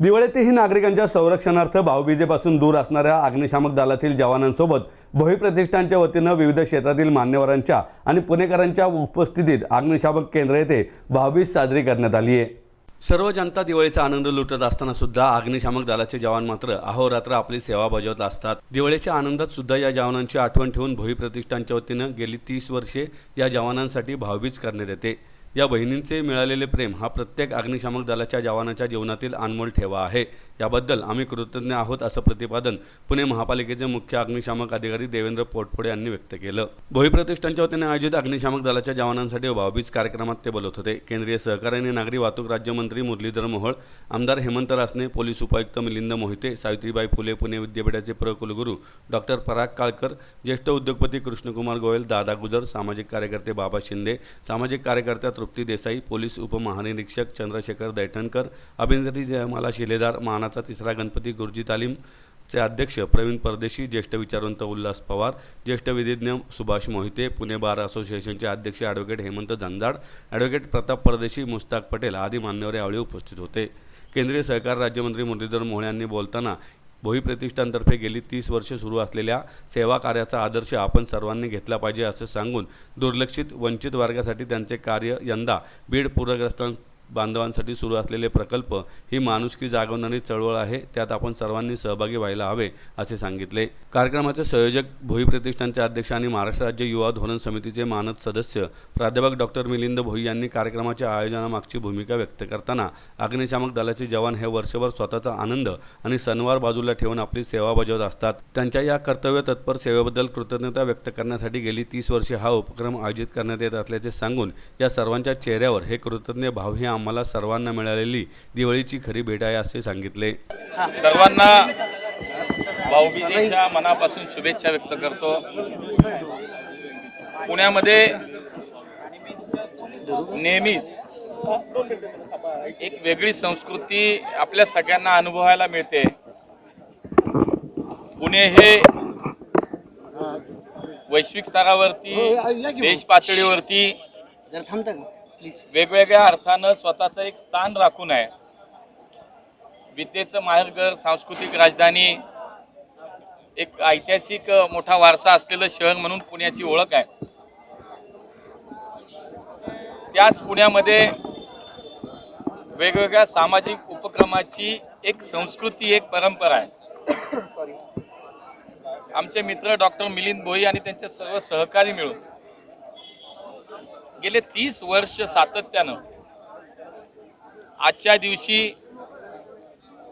दिवाळीतही नागरिकांच्या संरक्षणार्थ भाऊबीजेपासून दूर असणाऱ्या अग्निशामक दलातील जवानांसोबत भोई प्रतिष्ठानच्या वतीनं विविध क्षेत्रातील मान्यवरांच्या आणि पुणेकरांच्या उपस्थितीत अग्निशामक केंद्र येथे भाऊबीज साजरी करण्यात आली आहे. सर्व जनता दिवाळीचा आनंद लुटत असताना सुद्धा अग्निशामक दलाचे जवान मात्र अहोरात्र आपली सेवा बजावत असतात. दिवाळीच्या आनंदात सुद्धा या जवानांची आठवण ठेवून भोई प्रतिष्ठानच्या वतीनं गेली तीस वर्षे या जवानांसाठी भाऊबीज करण्यात येते. या बहिणींचे मिळालेले प्रेम हा प्रत्येक अग्निशामक दलाच्या जवानाच्या जीवनातील अनमोल ठेवा आहे. याबद्दल आम्ही कृतज्ञ आहोत असं प्रतिपादन पुणे महापालिकेचे मुख्य अग्निशामक अधिकारी देवेंद्र पोटफोडे यांनी व्यक्त केलं. भोई प्रतिष्ठानच्या वतीने आयोजित अग्निशामक दलाच्या जवानांसाठी भावबीज कार्यक्रमात ते बोलत होते. केंद्रीय सहकारी आणि नागरी वाहतूक राज्यमंत्री मुरलीधर मोहोळ आमदार हेमंत रासने पोलीस उपायुक्त मिलिंद मोहिते सावित्रीबाई फुले पुणे विद्यापीठाचे प्र कुलगुरू डॉक्टर पराग काळकर ज्येष्ठ उद्योगपती कृष्णकुमार गोयल दादा गुजर सामाजिक कार्यकर्ते बाबा शिंदे सामाजिक कार्यकर्त्या तृप्ती देसाई पोलीस उपमहानिरीक्षक चंद्रशेखर दैठणकर अभिनेत्री जयमाला शिलेदार मानाचा तिसरा गणपती गुरुजी तालीम चे अध्यक्ष प्रवीण परदेशी ज्येष्ठ विचारवंत उल्हास पवार ज्येष्ठ विधिज्ञ सुभाष मोहिते पुणे बार असोसिएशनचे अध्यक्ष ॲडव्होकेट हेमंत झंजाड ॲडव्होकेट प्रताप परदेशी मुस्ताक पटेल आदी मान्यवर यावेळी उपस्थित होते. केंद्रीय सहकार राज्यमंत्री मुरलीधर मोहोळ यांनी बोलताना भोई प्रतिष्ठानतर्फे गेली तीस वर्ष सुरू असलेल्या सेवा कार्याचा आदर्श आपण सर्वांनी घेतला पाहिजे असं सांगून दुर्लक्षित वंचित वर्गासाठी त्यांचे कार्य यंदा बीड पूरग्रस्तां बांधवांसाठी सुरू असलेले प्रकल्प ही माणुसकी जागवणारी चळवळ आहे. त्यात आपण सर्वांनी सहभागी व्हायला हवे असे सांगितले. कार्यक्रमाचे संयोजक भोई प्रतिष्ठानचे अध्यक्ष आणि महाराष्ट्र राज्य युवा धोरण समितीचे मानद सदस्य प्राध्यापक डॉक्टर मिलिंद भोई यांनी कार्यक्रमाच्या आयोजनामागची भूमिका व्यक्त करताना अग्निशामक दलाचे जवान हे वर्षभर स्वतःचा आनंद आणि सणवार बाजूला ठेवून आपली सेवा बजावत असतात. त्यांच्या या कर्तव्य तत्पर सेवेबद्दल कृतज्ञता व्यक्त करण्यासाठी गेली तीस वर्षे हा उपक्रम आयोजित करण्यात येत असल्याचे सांगून या सर्वांच्या चेहऱ्यावर हे कृतज्ञ भाव ही आम्हाला सर्वांना मिळालेली दिवाळीची खरी भेट आहे असे सांगितले. सर्वांना भाऊबीजेच्या मनापासून शुभेच्छा व्यक्त करतो. पुण्यामध्ये नेहमीच एक वेगळी संस्कृती आपल्या सगळ्यांना अनुभवायला मिळते. पुणे हे वैश्विक स्तरावरती देश पातळीवरती वेगवेगळ्या अर्थानं स्वतःचं एक स्थान राखून आहे. विद्येचं माहेरघर सांस्कृतिक राजधानी एक ऐतिहासिक मोठा वारसा असलेलं शहर म्हणून पुण्याची ओळख आहे. त्याच पुण्यामध्ये वेगवेगळ्या सामाजिक उपक्रमाची एक संस्कृती एक परंपरा आहे. आमचे मित्र डॉक्टर मिलिंद भोई आणि त्यांचे सर्व सहकारी मिळून गेले तीस वर्ष सातत्यानं. आजच्या दिवशी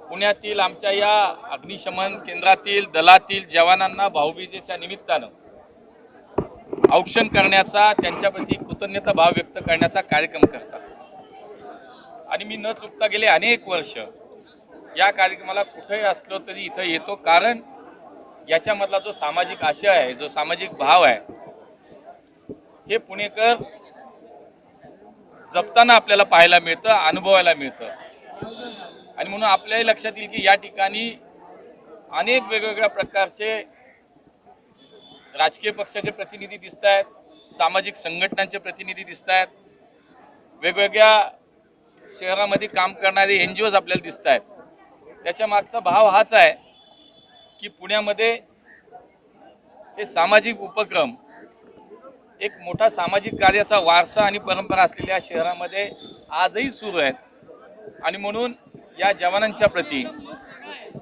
पुण्यातील आमच्या या अग्निशमन केंद्रातील दलातील जवानांना भाऊबीजेच्या निमित्तानं औक्षण करण्याचा त्यांच्याप्रती कृतज्ञता भाव व्यक्त करण्याचा कार्यक्रम करतात. आणि मी न चुकता गेले अनेक वर्ष या कार्यक्रमाला कुठेही असलो तरी इथं येतो. कारण याच्यामधला जो सामाजिक आशय आहे जो सामाजिक भाव आहे हे पुणेकर जपताना आपल्याला पाहायला मिळतं अनुभवायला मिळतं. आणि म्हणून आपल्याही लक्षात येईल की या ठिकाणी अनेक वेगवेगळ्या प्रकारचे राजकीय पक्षाचे प्रतिनिधी दिसत आहेत सामाजिक संघटनांचे प्रतिनिधी दिसत आहेत वेगवेगळ्या शहरामध्ये काम करणारे एन जी ओज आपल्याला दिसत आहेत त्याच्या मागचा भाव हाच आहे की पुण्यामध्ये हे सामाजिक उपक्रम एक मोठा सामाजिक कार्याचा वारसा आणि परंपरा असलेल्या शहरामध्ये आजही सुरू आहेत. आणि म्हणून या जवानांच्या प्रती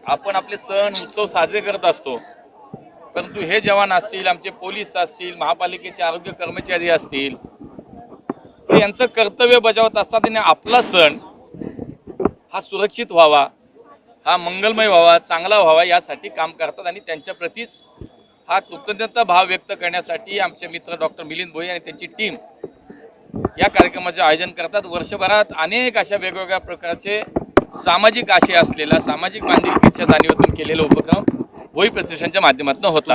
आपण आपले सण उत्सव साजरे करत असतो. परंतु हे जवान असतील आमचे पोलीस असतील महापालिकेचे आरोग्य कर्मचारी असतील यांचं कर्तव्य बजावत असताना आपला सण हा सुरक्षित व्हावा हा मंगलमय व्हावा चांगला व्हावा यासाठी काम करतात आणि त्यांच्या प्रतीच हा कृतज्ञता भाव व्यक्त करण्यासाठी आमचे मित्र डॉक्टर मिलिंद भोई आणि त्यांची टीम या कार्यक्रमाचे आयोजन करतात. वर्षभरात अनेक अशा वेगवेगळ्या प्रकारचे सामाजिक आशय असलेला सामाजिक बांधिलकीच्या जाणीवातून केलेला उपक्रम भोई प्रतिष्ठानच्या माध्यमातून होता